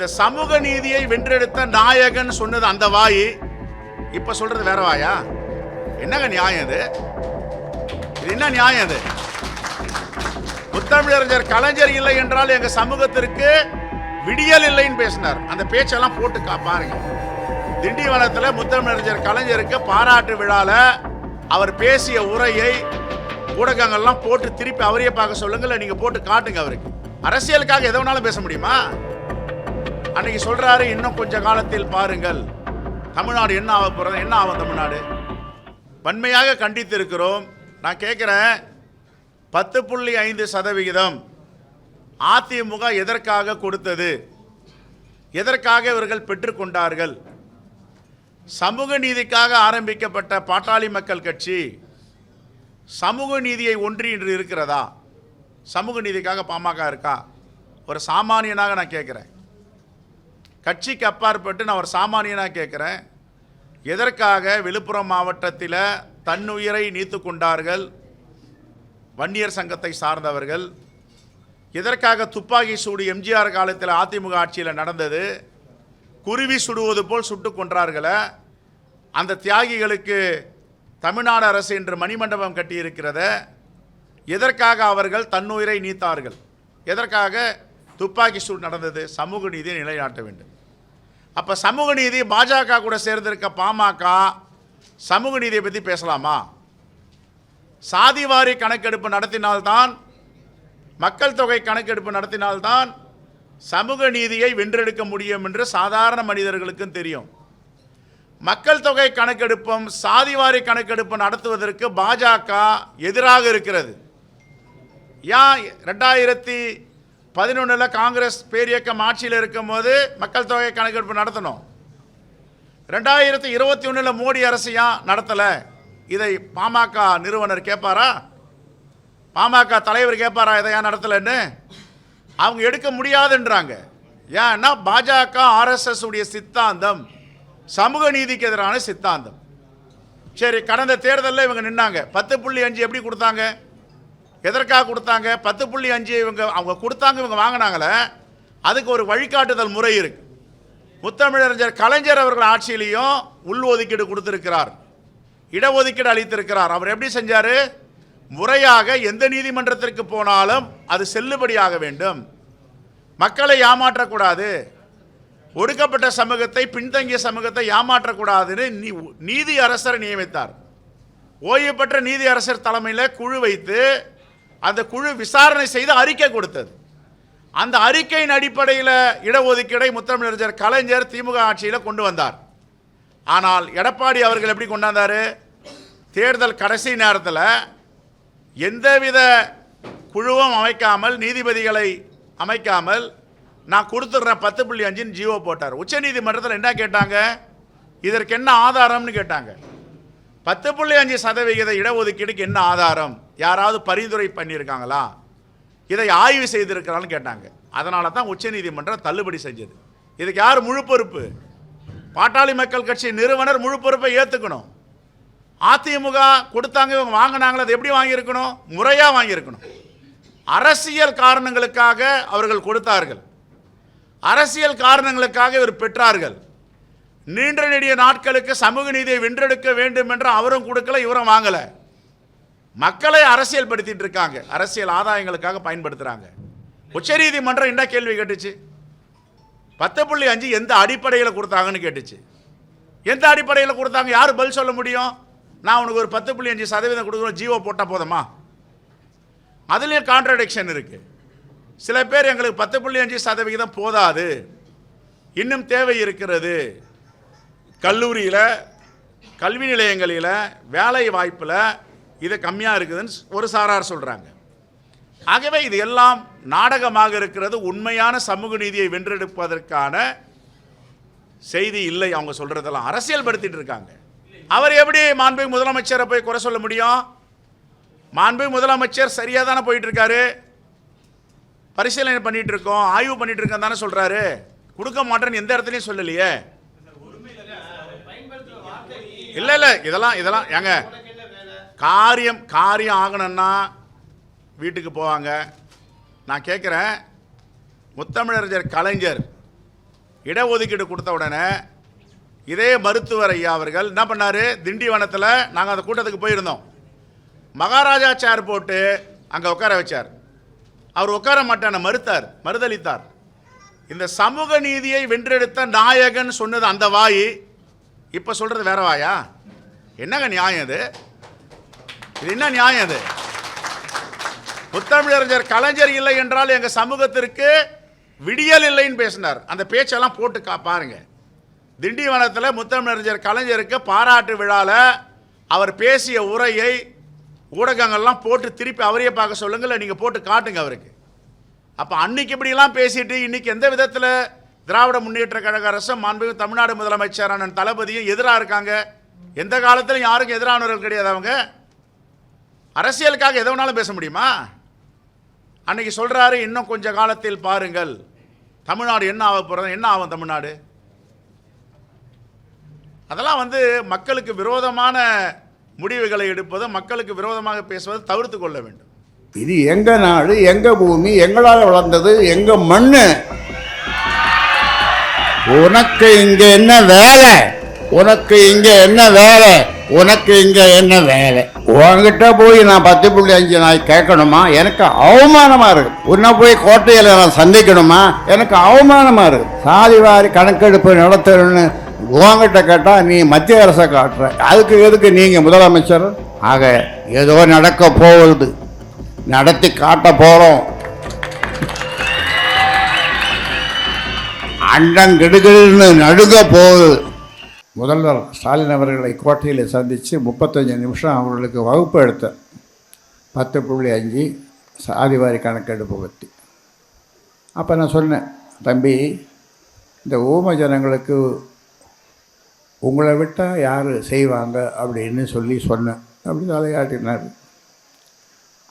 இந்த சமூக நீதியை வென்றெடுத்த நாயகன் சொன்னது அந்த வாய். இப்ப சொல்றது வேற வாயா? என்னங்க நியாயம் இது? இது என்ன நியாயம் இது? முத்தமிழறிஞர் கலைஞர் இல்லை என்றால் எங்க சமூகத்திற்கு விடியல் இல்லைன்னு பேசினார். அந்த பேச்செல்லாம் போட்டு கா- பாருங்க. திண்டிவனத்தில் முத்தமிழறிஞர் கலைஞருக்கு பாராட்டு விழால அவர் பேசிய உரையை ஊடகங்கள்லாம் போட்டு திருப்பி அவரையே பார்க்க சொல்லுங்க இல்ல நீங்க போட்டு காட்டுங்க அவருக்கு. அரசியலுக்காக எதனாலும் வேணாலும் பேச முடியுமா? அன்னைக்கு சொல்றாரு இன்னும் கொஞ்ச காலத்தில் பாருங்கள். தமிழ்நாடு என்ன ஆக போகிறது என்ன ஆகும் தமிழ்நாடு? வன்மையாக கண்டித்து இருக்கிறோம் நான் கேட்குறேன் பத்து புள்ளி ஐந்து சதவிகிதம் அதிமுக எதற்காக கொடுத்தது? எதற்காக இவர்கள் பெற்றுக்கொண்டார்கள் சமூக நீதிக்காக ஆரம்பிக்கப்பட்ட பாட்டாளி மக்கள் கட்சி சமூக நீதியை ஒன்றி இன்று இருக்கிறதா? சமூக நீதிக்காக பாமக இருக்கா? ஒரு சாமானியனாக நான் கேட்குறேன். கட்சிக்கு அப்பாற்பட்டு நான் ஒரு சாமானியனாக கேட்குறேன் எதற்காக விழுப்புரம் மாவட்டத்தில் தன்னுயிரை நீத்து கொண்டார்கள் வன்னியர் சங்கத்தை சார்ந்தவர்கள்? எதற்காக துப்பாக்கி சூடு எம்ஜிஆர் காலத்தில் அதிமுக ஆட்சியில் நடந்தது? குருவி சுடுவது போல் சுட்டு கொன்றார்களே. அந்த தியாகிகளுக்கு தமிழ்நாடு அரசு என்று மணிமண்டபம் கட்டியிருக்கிறத. எதற்காக அவர்கள் தன்னுயிரை நீத்தார்கள்? எதற்காக துப்பாக்கி சூடு நடந்தது சமூக நீதியை நிலைநாட்ட வேண்டும். அப்போ சமூக நீதி பாஜக கூட சேர்ந்திருக்க பாமக சமூக நீதியை பற்றி பேசலாமா? சாதிவாரி கணக்கெடுப்பு நடத்தினால்தான் மக்கள் தொகை கணக்கெடுப்பு நடத்தினால்தான் சமூக நீதியை வென்றெடுக்க முடியும் என்று சாதாரண மனிதர்களுக்கும் தெரியும். மக்கள் தொகை கணக்கெடுப்பும் சாதிவாரி கணக்கெடுப்பு நடத்துவதற்கு பாஜக எதிராக இருக்கிறது. ஏன் ரெண்டாயிரத்தி பதினொன்றில் காங்கிரஸ் பேரியக்கம் ஆட்சியில் இருக்கும்போது மக்கள் தொகை கணக்கெடுப்பு நடத்தணும். ரெண்டாயிரத்தி இருபத்தி ஒன்றில் மோடி அரசு ஏன் நடத்தலை? இதை பாமக நிறுவனர் கேட்பாரா பாமக தலைவர் கேட்பாரா இதை ஏன் நடத்தலைன்னு? அவங்க எடுக்க முடியாதுன்றாங்க. ஏன்னா பாஜக ஆர்எஸ்எஸ் உடைய சித்தாந்தம் சமூக நீதிக்கு எதிரான சித்தாந்தம். சரி கடந்த தேர்தலில் இவங்க நின்னாங்க. பத்து புள்ளி அஞ்சு எப்படி கொடுத்தாங்க? எதற்காக கொடுத்தாங்க? பத்து புள்ளி அஞ்சு இவங்க அவங்க கொடுத்தாங்க இவங்க வாங்கினாங்களே அதுக்கு ஒரு வழிகாட்டுதல் முறை இருக்கு. முத்தமிழறிஞர் கலைஞர் அவர்கள் ஆட்சியிலையும் உள் ஒதுக்கீடு கொடுத்திருக்கிறார். இடஒதுக்கீடு அளித்திருக்கிறார். அவர் எப்படி செஞ்சார்? முறையாக எந்த நீதிமன்றத்திற்கு போனாலும் அது செல்லுபடியாக வேண்டும். மக்களை ஏமாற்றக்கூடாது. ஒடுக்கப்பட்ட சமூகத்தை பின்தங்கிய சமூகத்தை ஏமாற்றக்கூடாதுன்னு நீ- நீதி அரசர் நியமித்தார். ஓய்வு பெற்ற நீதி அரசர் தலைமையில் குழு வைத்து அந்த குழு விசாரணை செய்து அறிக்கை கொடுத்தது. அந்த அறிக்கையின் அடிப்படையில் இடஒதுக்கீடை முத்தமிழறிஞர் கலைஞர் திமுக ஆட்சியில் கொண்டு வந்தார். ஆனால் எடப்பாடி அவர்கள் எப்படி கொண்டாந்தார்? தேர்தல் கடைசி நேரத்தில் எந்தவித குழுவும் அமைக்காமல் நீதிபதிகளை அமைக்காமல் நான் கொடுத்துட்றேன் பத்து புள்ளி அஞ்சுன்னு ஜியோ போட்டார். உச்சநீதிமன்றத்தில் என்ன கேட்டாங்க? இதற்கு என்ன ஆதாரம்னு கேட்டாங்க. பத்து புள்ளி அஞ்சு சதவிகித இடஒதுக்கீடுக்கு என்ன ஆதாரம்? யாராவது பரிந்துரை பண்ணியிருக்காங்களா? இதை ஆய்வு செய்திருக்கிறான்னு கேட்டாங்க. அதனால தான் உச்சநீதிமன்றம் தள்ளுபடி செஞ்சது. இதுக்கு யார் முழு பொறுப்பு? பாட்டாளி மக்கள் கட்சி நிறுவனர் முழு பொறுப்பை ஏற்றுக்கணும் அதிமுக கொடுத்தாங்க இவங்க வாங்கினாங்களே அது எப்படி வாங்கியிருக்கணும்? முறையாக வாங்கியிருக்கணும். அரசியல் காரணங்களுக்காக அவர்கள் கொடுத்தார்கள். அரசியல் காரணங்களுக்காக இவர் பெற்றார்கள். நீண்ட நெடிய நாட்களுக்கு சமூக நீதியை வென்றெடுக்க வேண்டும் என்று அவரும் கொடுக்கல இவரும் வாங்கல. மக்களை அரசியல் படுத்திட்டு இருக்காங்க. அரசியல் ஆதாயங்களுக்காக பயன்படுத்துறாங்க. உச்சநீதிமன்றம் என்ன கேள்வி கேட்டுச்சு? பத்து புள்ளி அஞ்சு எந்த அடிப்படையில் கொடுத்தாங்கன்னு கேட்டுச்சு. எந்த அடிப்படையில் கொடுத்தாங்க? யார் பதில் சொல்ல முடியும்? நான் உனக்கு ஒரு பத்து புள்ளி அஞ்சு சதவீதம் கொடுக்குறோம் ஜீவோ போட்டால் போதுமா? அதுலேயும் கான்ட்ரடிக்ஷன் இருக்குது சில பேர் எங்களுக்கு பத்து புள்ளி அஞ்சு சதவிகிதம் போதாது. இன்னும் தேவை இருக்கிறது. கல்லூரியில் கல்வி நிலையங்களில் வேலை வாய்ப்பில் இது கம்மியாக இருக்குதுன்னு ஒரு சாரார் சொல்கிறாங்க ஆகவே இது எல்லாம் நாடகமாக இருக்கிறது உண்மையான சமூக நீதியை வென்றெடுப்பதற்கான செய்தி இல்லை அவங்க சொல்கிறதெல்லாம் அரசியல் படுத்திட்டு இருக்காங்க. அவர் எப்படி மாண்பு முதலமைச்சரை போய் குறை சொல்ல முடியும்? மாண்பு முதலமைச்சர் சரியாக தானே போயிட்டு இருக்காரு? பரிசீலனை பண்ணிட்டு இருக்கோம் ஆய்வு பண்ணிட்டு இருக்கோம் தானே சொல்கிறாரு கொடுக்க மாட்டேன்னு எந்த இடத்துலையும் சொல்லலையே. இல்லை இல்லை இதெல்லாம் இதெல்லாம் ஏங்க காரியம் காரியம் ஆகணும்னா வீட்டுக்கு போவாங்க. நான் கேட்குறேன் முத்தமிழறிஞர் கலைஞர் இடஒதுக்கீடு கொடுத்த உடனே இதே மருத்துவர் ஐயா அவர்கள் என்ன பண்ணார்? திண்டிவனத்தில் நாங்கள் அந்த கூட்டத்துக்கு போயிருந்தோம். மகாராஜா சேர் போட்டு அங்கே உட்கார வச்சார். அவர் உட்கார மாட்டான மறுத்தார் மறுதளித்தார் இந்த சமூக நீதியை வென்றெடுத்த நாயகன் சொன்னது அந்த வாய். இப்போ சொல்கிறது வேற வாயா? என்னங்க நியாயம் இது? இது என்ன நியாயம் இது? புத்தமிழறிஞர் கலைஞர் இல்லை என்றால் எங்கள் சமூகத்திற்கு விடியல் இல்லைன்னு பேசினார். அந்த பேச்செல்லாம் போட்டு கா பாருங்க. திண்டிவனத்தில் முத்தமிழறிஞர் கலைஞருக்கு பாராட்டு விழாவில் அவர் பேசிய உரையை ஊடகங்கள்லாம் போட்டு திருப்பி அவரையே பார்க்க சொல்லுங்கள் நீங்கள் போட்டு காட்டுங்க அவருக்கு. அப்போ அன்னைக்கு இப்படிலாம் பேசிட்டு இன்னைக்கு எந்த விதத்தில் திராவிட முன்னேற்ற கழக அரசு மாண்பு தமிழ்நாடு முதலமைச்சரான தளபதியும் எதிராக இருக்காங்க. எந்த காலத்திலும் யாருக்கும் எதிரானவர்கள் கிடையாது அவங்க. அரசியலுக்காக எதை வேணாலும் பேச முடியுமா? அன்னைக்கு சொல்கிறாரு இன்னும் கொஞ்ச காலத்தில் பாருங்கள். தமிழ்நாடு என்ன ஆக போகிறது என்ன ஆகும் தமிழ்நாடு? அதெல்லாம் வந்து மக்களுக்கு விரோதமான முடிவுகளை எடுப்பது மக்களுக்கு விரோதமாக பேசுவது தவிர்த்து கொள்ள வேண்டும். இது எங்கள் நாடு எங்கள் பூமி எங்களால் வளர்ந்தது எங்கள் மண்ணு உனக்கு இங்க என்ன வேலை? உனக்கு இங்க என்ன வேலை? உனக்கு இங்க என்ன வேலை? உன்கிட்ட போய் நான் பத்து புள்ளி அஞ்சு நாய் கேட்கணுமா? எனக்கு அவமானமா இருக்கு. உன்னை போய் கோட்டையில நான் சந்திக்கணுமா? எனக்கு அவமானமா இருக்கு. சாதி வாரி கணக்கெடுப்பு நடத்தணும்னு உங்ககிட்ட கேட்டா நீ மத்திய அரசை காட்டுற. அதுக்கு எதுக்கு நீங்க முதலமைச்சர்? ஆக ஏதோ நடக்க போகுது. நடத்தி காட்ட போறோம். அண்டம் நடுங்க போகுது. முதல்வர் ஸ்டாலின் அவர்களை கோட்டையில் சந்தித்து முப்பத்தஞ்சு நிமிஷம் அவர்களுக்கு வகுப்பு எடுத்தேன் பத்து புள்ளி அஞ்சு சாதிவாரி கணக்கெடுப்பு பற்றி அப்போ நான் சொன்னேன் தம்பி இந்த ஊம ஜனங்களுக்கு உங்களை விட்டால் யார் செய்வாங்க? அப்படின்னு சொல்லி சொன்னேன். அப்படி தலையாட்டினார்.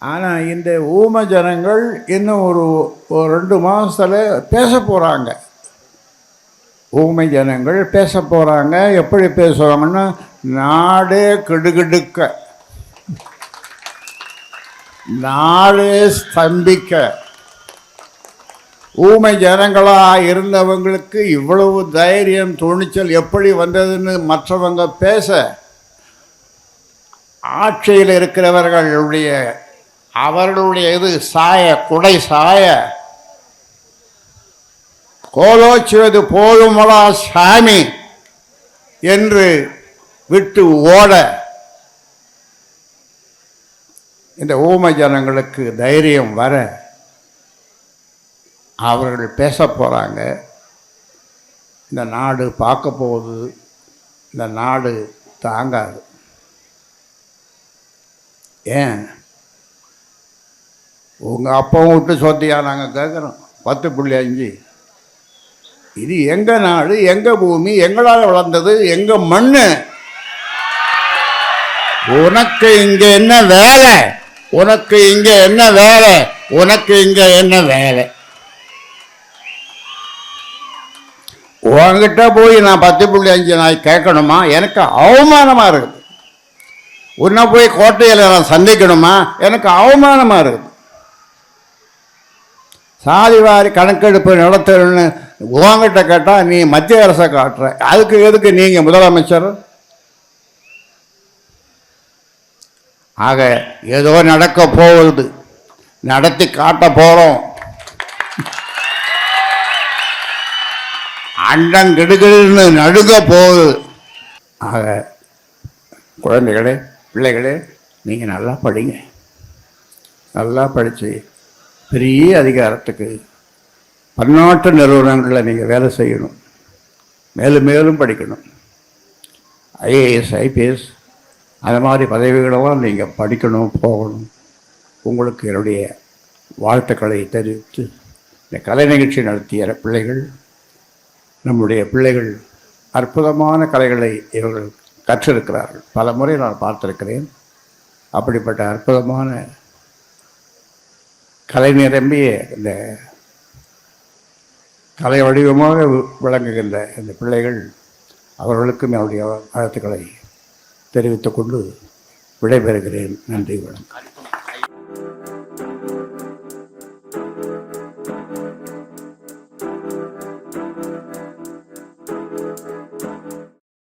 ஆனால் இந்த ஊம ஜனங்கள் இன்னும் ஒரு ஒரு ரெண்டு மாதத்தில் பேச போகிறாங்க ஊமை ஜனங்கள் பேச போகிறாங்க எப்படி பேசுவாங்கன்னா நாடே கெடுகெடுக்க. நாடே ஸ்தம்பிக்க. ஊமை ஜனங்களாக இருந்தவங்களுக்கு இவ்வளவு தைரியம் துணிச்சல் எப்படி வந்ததுன்னு மற்றவங்க பேச ஆட்சியில் இருக்கிறவர்களுடைய அவர்களுடைய இது சாய குடை சாய கோலோச்சுவது போதுமடா சாமி என்று விட்டு ஓட இந்த ஊமை ஜனங்களுக்கு தைரியம் வர அவர்கள் பேச போகிறாங்க இந்த நாடு பார்க்க போகுது. இந்த நாடு தாங்காது. ஏன்? உங்கள் அப்பாவும் விட்டு சொத்தியா நாங்கள் கேட்குறோம். பத்து புள்ளி அஞ்சு. இது எங்க நாடு எங்க பூமி எங்களால் வளர்ந்தது எங்க மண் உனக்கு இங்க என்ன வேலை? உனக்கு இங்க என்ன வேலை? உனக்கு இங்க என்ன வேலை? உன்கிட்ட போய் நான் பத்து புள்ளி அஞ்சு நாய் கேட்கணுமா? எனக்கு அவமானமா இருக்குது. உன்னை போய் கோட்டையில் நான் சந்திக்கணுமா? எனக்கு அவமானமா இருக்குது. சாதிவாரி கணக்கெடுப்பு நடத்தணும்னு உங்ககிட்ட கேட்டால் நீ மத்திய அரசை காட்டுற. அதுக்கு எதுக்கு நீங்கள் முதலமைச்சர்? ஆக ஏதோ நடக்க போகுது. நடத்தி காட்ட போகிறோம் அண்டம் கிடுகிடுன்னு நடுங்க போகுது. ஆக குழந்தைகளே பிள்ளைகளே நீங்கள் நல்லா படிங்க. நல்லா படித்து பெரிய அதிகாரத்துக்கு பன்னாட்டு நிறுவனங்களில் நீங்கள் வேலை செய்யணும். மேலும் மேலும் படிக்கணும். ஐஏஎஸ் ஐபிஎஸ் அது மாதிரி பதவிகளெல்லாம் நீங்கள் படிக்கணும் போகணும். உங்களுக்கு என்னுடைய வாழ்த்துக்களை தெரிவித்து இந்த கலை நிகழ்ச்சி நடத்திய பிள்ளைகள் நம்முடைய பிள்ளைகள் அற்புதமான கலைகளை இவர்கள் கற்றிருக்கிறார்கள். பல முறை நான் பார்த்திருக்கிறேன். அப்படிப்பட்ட அற்புதமான கலை நிரம்பிய இந்த கலை வடிவமாக விளங்குகின்ற இந்த பிள்ளைகள் அவர்களுக்கும் என்னுடைய வாழ்த்துக்களை தெரிவித்துக்கொண்டு விடைபெறுகிறேன். நன்றி வணக்கம்.